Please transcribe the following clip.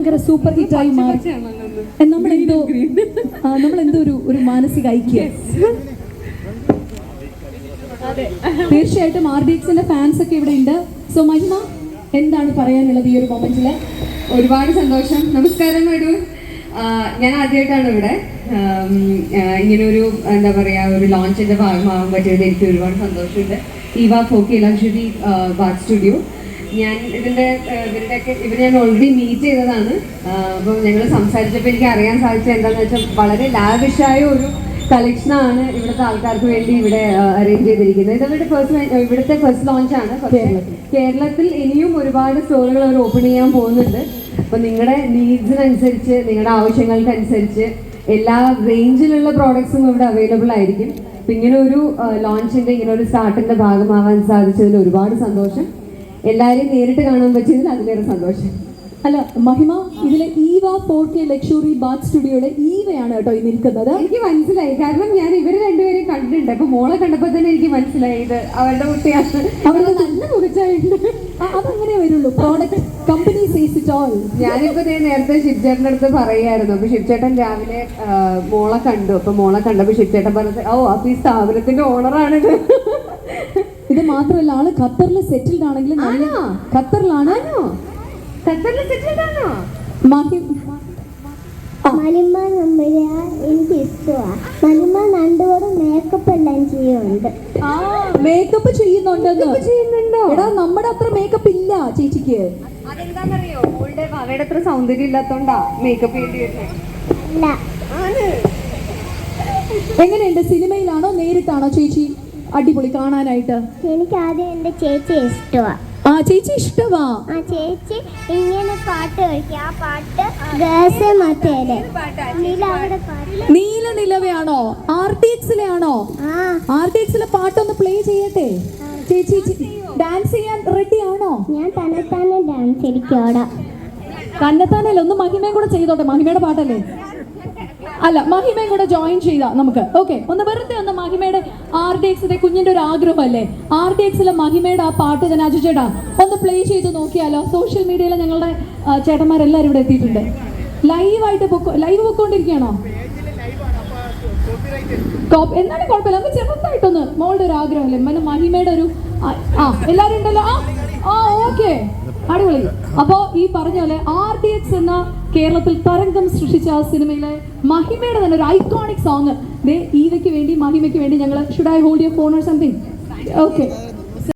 ഭയങ്കര സൂപ്പർ ഹിറ്റായി മാറി. നമ്മളെന്തോ നമ്മളെന്തോ ഒരു ഒരു മാനസിക ഐക്യം. തീർച്ചയായിട്ടും ആർ ഡി എക്സിന്റെ ഫാൻസ് ഒക്കെ ഇവിടെ ഉണ്ട് സോ മഹിമ എന്താണ് പറയാനുള്ളത് ഈ ഒരു മൊമെന്റിൽ ഒരുപാട് സന്തോഷം. നമസ്കാരം മേഡു. ഞാൻ ആദ്യമായിട്ടാണ് ഇവിടെ. ഇങ്ങനെ ഒരു ഇങ്ങനൊരു എന്താ പറയാ ഒരു ലോഞ്ചിന്റെ ഭാഗമാകാൻ പറ്റിയത് എനിക്ക് ഒരുപാട് സന്തോഷമുണ്ട്. ഇവ ഫോക്കി ലക്ഷറി ബാത്ത് സ്റ്റുഡിയോ. ഞാൻ ഇതിന്റെ ഇവരുടെയൊക്കെ ഇവർ ഞാൻ ഓൾറെഡി മീറ്റ് ചെയ്തതാണ്. അപ്പോൾ ഞങ്ങൾ സംസാരിച്ചപ്പോൾ എനിക്ക് അറിയാൻ സാധിച്ചത് എന്താണെന്ന് വെച്ചാൽ വളരെ ലാവിഷായ ഒരു കളക്ഷനാണ് ഇവിടുത്തെ ആൾക്കാർക്ക് വേണ്ടി ഇവിടെ അറേഞ്ച് ചെയ്തിരിക്കുന്നത്. ഇത് അവരുടെ ഫസ്റ്റ് ഇവിടുത്തെ ഫസ്റ്റ് ലോഞ്ചാണ് ആണ്. കേരളത്തിൽ. ഇനിയും ഒരുപാട് സ്റ്റോറുകൾ അവർ ഓപ്പൺ ചെയ്യാൻ പോകുന്നുണ്ട്. അപ്പൊ നിങ്ങളുടെ നീഡ്സിനനുസരിച്ച് നിങ്ങളുടെ ആവശ്യങ്ങൾക്കനുസരിച്ച് എല്ലാ റേഞ്ചിലുള്ള പ്രോഡക്ട്സും ഇവിടെ അവൈലബിൾ ആയിരിക്കും. അപ്പൊ ഇങ്ങനെ ഒരു ലോഞ്ചിന്റെ ഇങ്ങനെ ഒരു സ്റ്റാർട്ടിന്റെ ഭാഗമാവാൻ സാധിച്ചതിൽ ഒരുപാട് സന്തോഷം. എല്ലാവരെയും നേരിട്ട് കാണാൻ പറ്റിയതിൽ അതിലേറെ സന്തോഷം. അല്ല മഹിമ ഇതിലെ Eva for K luxury bath സ്റ്റുഡിയോയുടെ ഈവയാണ് കേട്ടോ ഈ നിൽക്കുന്നത് എനിക്ക് മനസ്സിലായി. കാരണം ഞാൻ ഇവർ രണ്ടുപേരെയും കണ്ടിട്ടുണ്ട്. അപ്പൊ മോളെ കണ്ടപ്പോ തന്നെ എനിക്ക് മനസ്സിലായി ഇത് അവരുടെ കുട്ടിയാണ്. അവരുടെ നല്ല മുറിച്ചായിട്ടുണ്ട് ആ, അതങ്ങനെ വരുള്ളൂ. Product company says it all ഞാനിപ്പോ നേരത്തെ ശിവചേട്ടന്റെ അടുത്ത് പറയായിരുന്നു അപ്പൊ ശിവചേട്ടൻ രാവിലെ മോളെ കണ്ടു. അപ്പൊ മോളെ കണ്ടപ്പോ ശിവചേട്ടൻ പറഞ്ഞത് ഓ അപ്പൊ ഈ സ്ഥാപനത്തിന്റെ ഓണറാണിത് ഇത് മാത്രമല്ല ആൾ ഖത്തറിൽ സെറ്റിൽഡ് ആണെങ്കിൽ നല്ല- ഖത്തറിലാണ്. ഖത്തറിൽ സെറ്റിൽഡ് ആണോ? മഹിം മലിമ നമ്മുടെ എനിക്ക് ഇഷ്ടമാണ് മലിമ നണ്ടോടും മേക്കപ്പ് എല്ലാം ചെയ്യുന്നുണ്ട്. ആ. മേക്കപ്പ് ചെയ്യുന്നുണ്ടെന്ന്. ചെയ്യുന്നുണ്ടോ? എടാ നമ്മുടെ അത്ര മേക്കപ്പ് ഇല്ല ചേച്ചിക്ക്. മോളുടെ അത്ര സൗന്ദര്യം ഇല്ലാത്തോണ്ടാ മേക്കപ്പ് ചെയ്യേണ്ടി വരുന്നത് എങ്ങനെയുണ്ട്? സിനിമയിലാണോ നേരിട്ടാണോ ചേച്ചി? അടിപൊളി കാണാനായിട്ട്. എനിക്ക് ആദ്യം എന്റെ ചേച്ചി ഇഷ്ടമാ ആ ചേച്ചി ഇഷ്ടമാ ആ ചേച്ചി ഇങ്ങനെ പാട്ട് കളിക്കും. ആ പാട്ട് ഗേൾസ് മറ്റേത് നീല അവിടെ നിലവയാണോ? ആർ ടി എക്സിലെ ആണോ ആ. ആർ ടി എക്സിലെ പാട്ടൊന്ന് പ്ലേ ചെയ്യട്ടെ. ചേച്ചി ഡാൻസ് ചെയ്യാൻ റെഡി ആണോ ഞാൻ തന്നെത്താനെ ഡാൻസ് ഇരിക്കോടാ തന്നെത്താനല്ലേ? ഒന്ന് മഹിമയും കൂടെ ചെയ്തോട്ടെ. മഹിമയുടെ പാട്ടല്ലേ? അല്ല മഹിമയും കൂടെ ജോയിൻ ചെയ്താ നമുക്ക്. ഓക്കെ ഒന്ന് വെറുതെ ഒന്ന് മഹിമയുടെ ആർ ഡി എക്സിന്റെ കുഞ്ഞിന്റെ ഒരു ആഗ്രഹമല്ലേ? ആർ ഡി എക്സിലെ മഹിമയുടെ ആ പാട്ട് തന്നെ അജു ചേട്ടാ ഒന്ന് പ്ലേ ചെയ്ത് നോക്കിയാലോ? സോഷ്യൽ മീഡിയയിൽ ഞങ്ങളുടെ ആ, ചേട്ടന്മാരെല്ലാവരും ഇവിടെ എത്തിയിട്ടുണ്ട്. ലൈവായിട്ട് ലൈവ് പൊക്കോണ്ടിരിക്കുകയാണോ? എന്താണ് കുഴപ്പമില്ല. ചെറുതായിട്ടൊന്ന് മോളുടെ ഒരു ആഗ്രഹമല്ലേ? മന മഹിമയുടെ ഒരു ആ, എല്ലാരും ഉണ്ടല്ലോ. ആ ആ ഓക്കെ അടിപൊളി. അപ്പോ ഈ പറഞ്ഞ പോലെ എക്സ് എന്ന കേരളത്തിൽ തരംഗം സൃഷ്ടിച്ച ആ സിനിമയിലെ മഹിമയുടെ തന്നെ ഒരു ഐക്കോണിക് സോങ്. ദേ ഈവയ്ക്ക് വേണ്ടി മഹിമയ്ക്ക് വേണ്ടി ഞങ്ങൾ should I hold your phone or something okay